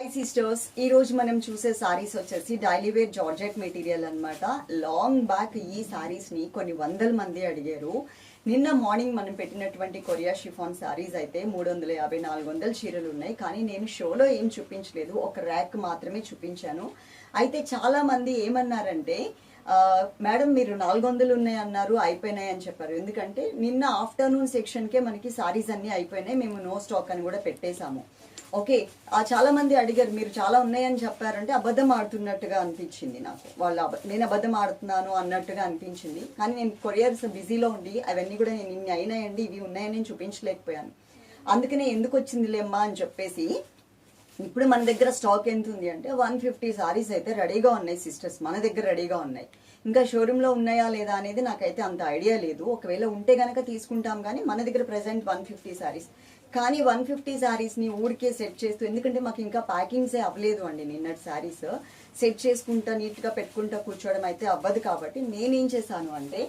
Sisters ఈ రోజు మనం చూసే సారీస్ వచ్చేసి డైలీ వేర్ జార్జెట్ మెటీరియల్ అన్నమాట. లాంగ్ బ్యాక్ ఈ సారీస్ని కొన్ని వందల మంది అడిగారు. నిన్న మార్నింగ్ మనం పెట్టినటువంటి కొరియా షిఫాన్ సారీస్ అయితే మూడు వందల యాభై నాలుగు వందల చీరలు ఉన్నాయి. కానీ నేను షోలో ఏం చూపించలేదు. ఒక ర్యాక్ మాత్రమే చూపించాను. అయితే చాలా మంది ఏమన్నారంటే మేడం మీరు నాలుగు వందలు ఉన్నాయి అన్నారు అయిపోయినాయి అని చెప్పారు. ఎందుకంటే నిన్న ఆఫ్టర్నూన్ సెక్షన్కే మనకి సారీస్ అన్నీ అయిపోయినాయి. మేము నో స్టాక్ అని కూడా పెట్టేశాము. ఓకే ఆ చాలా మంది అడిగారు మీరు చాలా ఉన్నాయని చెప్పారంటే అబద్ధం ఆడుతున్నట్టుగా అనిపించింది నాకు. వాళ్ళు నేను అబద్ధం ఆడుతున్నాను అన్నట్టుగా అనిపించింది. కానీ నేను కొరియర్స్ బిజీలో ఉండి అవన్నీ కూడా నేను ఇన్ని అయినాయండి ఇవి ఉన్నాయని నేను చూపించలేకపోయాను. అందుకనే ఎందుకు వచ్చింది లేమ్మా అని చెప్పేసి ఇప్పుడు మన దగ్గర స్టాక్ ఎంత ఉంది అంటే వన్ ఫిఫ్టీ సారీస్ అయితే రెడీగా ఉన్నాయి సిస్టర్స్ మన దగ్గర రెడీగా ఉన్నాయి. ఇంకా షోరూంలో ఉన్నాయా లేదా అనేది నాకైతే అంత ఐడియా లేదు. ఒకవేళ ఉంటే కనుక తీసుకుంటాం కానీ మన దగ్గర ప్రెసెంట్ వన్ ఫిఫ్టీ సారీస్ కానీ వన్ ఫిఫ్టీ సారీస్ని ఊరికే సెట్ చేస్తూ ఎందుకంటే మాకు ఇంకా ప్యాకింగ్సే అవ్వలేదు అండి నిన్నటి సారీస్ సెట్ చేసుకుంటా నీట్గా పెట్టుకుంటా కూర్చోవడం అయితే అవ్వదు కాబట్టి నేనేం చేశాను అంటే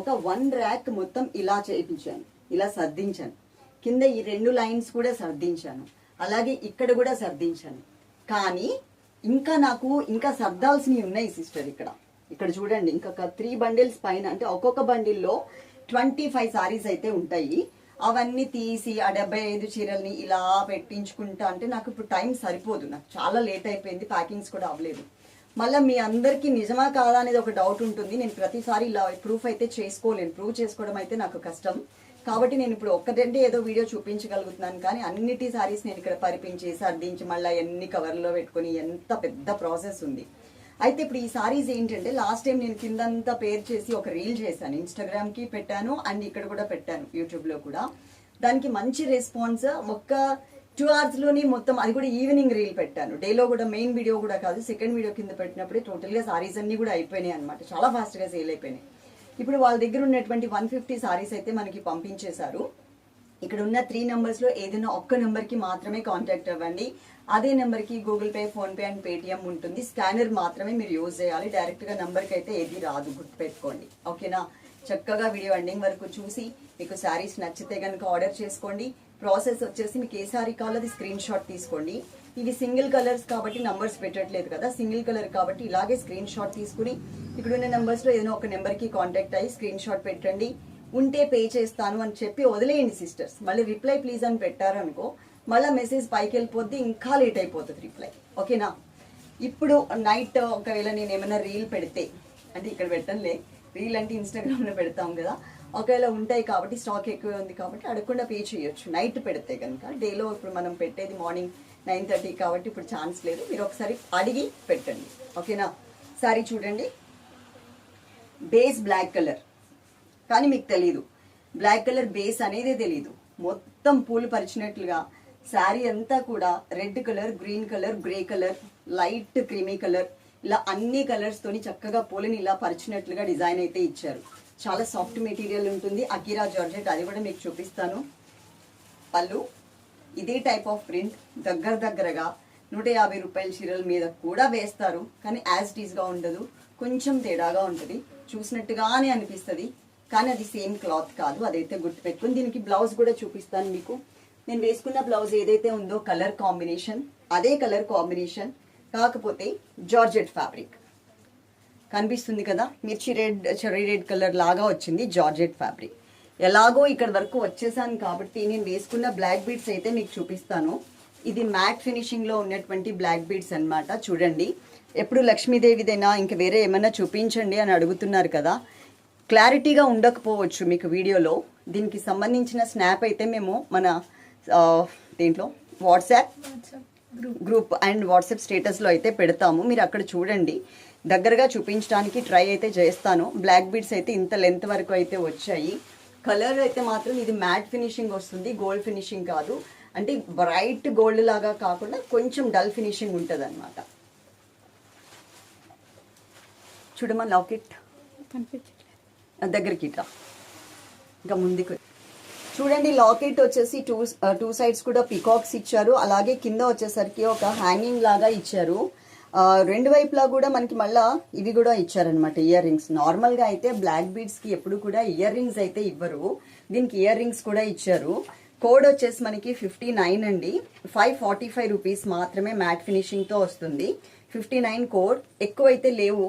ఒక వన్ ర్యాక్ మొత్తం ఇలా చేయించాను. ఇలా సర్దించాను. కింద ఈ రెండు లైన్స్ కూడా సర్దించాను. అలాగే ఇక్కడ కూడా సర్దించాను కానీ ఇంకా నాకు ఇంకా సర్దాల్సినవి ఉన్నాయి సిస్టర్ ఇక్కడ. ఇక్కడ చూడండి ఇంకొక త్రీ బండిల్స్ పైన అంటే ఒక్కొక్క బండిల్లో ట్వంటీ ఫైవ్ సారీస్ అయితే ఉంటాయి. అవన్నీ తీసి ఆ డెబ్బై ఐదు చీరల్ని ఇలా పెట్టించుకుంటా అంటే నాకు ఇప్పుడు టైం సరిపోదు. నాకు చాలా లేట్ అయిపోయింది ప్యాకింగ్స్ కూడా అవ్వలేదు. మళ్ళీ మీ అందరికీ నిజమా కాదా అనేది ఒక డౌట్ ఉంటుంది. నేను ప్రతిసారి ఇలా ప్రూఫ్ అయితే చేసుకోలేను. ప్రూవ్ చేసుకోవడం అయితే నాకు కష్టం. కాబట్టి నేను ఇప్పుడు ఒక్కటంటే ఏదో వీడియో చూపించగలుగుతున్నాను కానీ అన్నిటి సారీస్ నేను ఇక్కడ పరిపించి సర్దించి మళ్ళీ ఎన్ని కవర్లో పెట్టుకుని ఎంత పెద్ద ప్రాసెస్ ఉంది. అయితే ఇప్పుడు ఈ సారీస్ ఏంటంటే లాస్ట్ టైం నేను కిందంతా పేర్ చేసి ఒక రీల్ చేశాను. ఇన్స్టాగ్రామ్కి పెట్టాను అండ్ ఇక్కడ కూడా పెట్టాను యూట్యూబ్లో కూడా. దానికి మంచి రెస్పాన్స్ ఒక్క టూ అవర్స్లోనే మొత్తం అది కూడా ఈవినింగ్ రీల్ పెట్టాను. డేలో కూడా మెయిన్ వీడియో కూడా కాదు సెకండ్ వీడియో కింద పెట్టినప్పుడే టోటల్గా సారీస్ అన్నీ కూడా అయిపోయినాయి అనమాట చాలా ఫాస్ట్గా సేల్ అయిపోయినాయి. ఇప్పుడు వాళ్ళ దగ్గర ఉన్నటువంటి వన్ ఫిఫ్టీ సారీస్ అయితే మనకి పంపించేశారు. ఇక్కడ ఉన్న త్రీ నెంబర్స్లో ఏదైనా ఒక్క నెంబర్కి మాత్రమే కాంటాక్ట్ అవ్వండి. అదే నెంబర్కి Google Pay PhonePe and Paytm ఉంటుంది. స్కానర్ మాత్రమే మీరు యూజ్ చేయాలి. డైరెక్ట్గా నెంబర్కి అయితే ఏది రాదు. గుర్తుపెట్టుకోండి. ఓకేనా చక్కగా వీడియో ఎండింగ్ వరకు చూసి మీకు శారీస్ నచ్చితే కనుక ఆర్డర్ చేసుకోండి. ప్రాసెస్ వచ్చేసి మీకు ఏ శారీ కావాలో అది స్క్రీన్ షాట్ తీసుకోండి. ఇవి సింగిల్ కలర్స్ కాబట్టి నంబర్స్ పెట్టట్లేదు కదా. సింగిల్ కలర్ కాబట్టి ఇలాగే స్క్రీన్ షాట్ తీసుకుని ఇక్కడున్న నెంబర్స్లో ఏదైనా ఒక నెంబర్కి కాంటాక్ట్ అయ్యి స్క్రీన్ షాట్ పెట్టండి. ఉంటే పే చేస్తాను అని చెప్పి వదిలేయండి సిస్టర్స్. మళ్ళీ రిప్లై ప్లీజ్ అని పెట్టారనుకో మళ్ళీ మెసేజ్ పైకి వెళ్ళిపోద్ది ఇంకా లేట్ అయిపోతుంది రిప్లై. ఓకేనా? ఇప్పుడు నైట్ ఒకవేళ నేను ఏమైనా రీల్ పెడితే అంటే ఇక్కడ పెట్టనులే రీల్ అంటే ఇన్స్టాగ్రామ్లో పెడతాం కదా ఒకవేళ ఉంటాయి కాబట్టి స్టాక్ ఎక్కువ ఉంది కాబట్టి అడగకుండా పే చేయొచ్చు. నైట్ పెడితే కనుక డేలో ఇప్పుడు మనం పెట్టేది మార్నింగ్ నైన్ థర్టీ కాబట్టి ఇప్పుడు ఛాన్స్ లేదు. మీరు ఒకసారి అడిగి పెట్టండి. ఓకేనా సారీ చూడండి. బేస్ బ్లాక్ కలర్ కానీ మీకు తెలియదు బ్లాక్ కలర్ బేస్ అనేది తెలియదు మొత్తం పూలు పరిచినట్లుగా శారీ అంతా కూడా red colour green colour grey colour light creamy colour ఇలా అన్ని కలర్స్తోని చక్కగా పూలని ఇలా పరిచినట్లుగా డిజైన్ అయితే ఇచ్చారు. చాలా సాఫ్ట్ మెటీరియల్ ఉంటుంది. అకిరా జార్జెట్ అది కూడా మీకు చూపిస్తాను. పళ్ళు. ఇదే టైప్ ఆఫ్ ప్రింట్ దగ్గర దగ్గరగా నూట యాభై రూపాయల చీరల మీద కూడా వేస్తారు. కానీ యాజ్ ఇట్ ఉండదు. కొంచెం తేడాగా ఉంటుంది. చూసినట్టుగానే అనిపిస్తుంది. కానీ అది సేమ్ క్లాత్ కాదు. అదైతే గుర్తుపెట్టుకుని దీనికి బ్లౌజ్ కూడా చూపిస్తాను మీకు. నేను వేసుకున్న బ్లౌజ్ ఏదైతే ఉందో కలర్ కాంబినేషన్ అదే కలర్ కాంబినేషన్ కాకపోతే జార్జెట్ ఫ్యాబ్రిక్ కనిపిస్తుంది కదా మిర్చి రెడ్ చెర్రీ రెడ్ కలర్ లాగా వచ్చింది జార్జెట్ ఫ్యాబ్రిక్. ఎలాగో ఇక్కడ వరకు వచ్చేసాను కాబట్టి నేను వేసుకున్న బ్లాక్ బీడ్స్ అయితే మీకు చూపిస్తాను. ఇది మ్యాట్ ఫినిషింగ్లో ఉన్నటువంటి బ్లాక్ బీడ్స్ అన్నమాట. చూడండి ఎప్పుడు లక్ష్మీదేవిదైనా? ఇంక వేరే ఏమైనా చూపించండి అని అడుగుతున్నారు కదా. క్లారిటీగా ఉండకపోవచ్చు మీకు వీడియోలో. దీనికి సంబంధించిన స్నాప్ అయితే మేము మన దీంట్లో? వాట్సాప్ గ్రూప్ అండ్ వాట్సాప్ స్టేటస్లో అయితే పెడతాము. మీరు అక్కడ చూడండి. దగ్గరగా చూపించడానికి ట్రై అయితే చేస్తాను. బ్లాక్ బీడ్స్ అయితే ఇంత లెంత్ వరకు అయితే వచ్చాయి. కలర్ అయితే మాత్రం ఇది మ్యాట్ ఫినిషింగ్ వస్తుంది. గోల్డ్ ఫినిషింగ్ కాదు. అంటే బ్రైట్ గోల్డ్ లాగా కాకుండా కొంచెం డల్ ఫినిషింగ్ ఉంటుంది అనమాట చూడమా లాకెట్ దగ్గరికి ఇట్లా. ఇంకా ముందుకు చూడండి లాకెట్ వచ్చేసి టూ టూ సైడ్స్ కూడా పికాక్స్ ఇచ్చారు. అలాగే కింద వచ్చేసరికి ఒక హ్యాంగింగ్ లాగా ఇచ్చారు. రెండు వైపులా కూడా మనకి మళ్ళా ఇవి కూడా ఇచ్చారనమాట ఇయర్ రింగ్స్. నార్మల్గా అయితే బ్లాక్ బీడ్స్కి ఎప్పుడు కూడా ఇయర్ రింగ్స్ అయితే ఇవ్వరు. దీనికి ఇయర్ రింగ్స్ కూడా ఇచ్చారు. కోడ్ వచ్చేసి మనకి ఫిఫ్టీ నైన్ అండి. ఫైవ్ ఫార్టీ ఫైవ్ రూపీస్ మాత్రమే మ్యాట్ ఫినిషింగ్తో వస్తుంది. ఫిఫ్టీ నైన్ కోడ్ ఎక్కువైతే లేవు.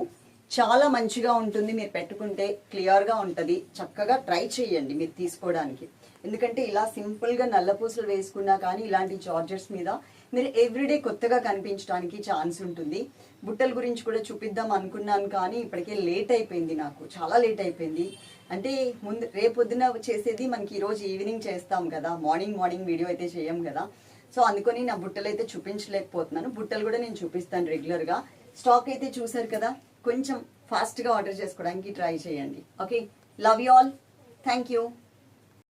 చాలా మంచిగా ఉంటుంది. మీరు పెట్టుకుంటే క్లియర్గా ఉంటుంది. చక్కగా ట్రై చేయండి మీరు తీసుకోవడానికి. ఎందుకంటే ఇలా సింపుల్గా నల్ల పూసలు వేసుకున్నా కానీ ఇలాంటి చార్జర్స్ మీద మీరు ఎవ్రీడే కొత్తగా కనిపించడానికి ఛాన్స్ ఉంటుంది. బుట్టల గురించి కూడా చూపిద్దాం అనుకున్నాను కానీ ఇప్పటికే లేట్ అయిపోయింది నాకు. చాలా లేట్ అయిపోయింది. అంటే ముందు రేపొద్దున చేసేది మనకి ఈరోజు ఈవినింగ్ చేస్తాం కదా. మార్నింగ్ మార్నింగ్ వీడియో అయితే చేయం కదా. సో అందుకని నా బుట్టలు అయితే చూపించలేకపోతున్నాను. బుట్టలు కూడా నేను చూపిస్తాను రెగ్యులర్గా. స్టాక్ అయితే చూసారు కదా? కొంచెం ఫాస్ట్గా ఆర్డర్ చేసుకోవడానికి ట్రై చేయండి. Okay love you all thank you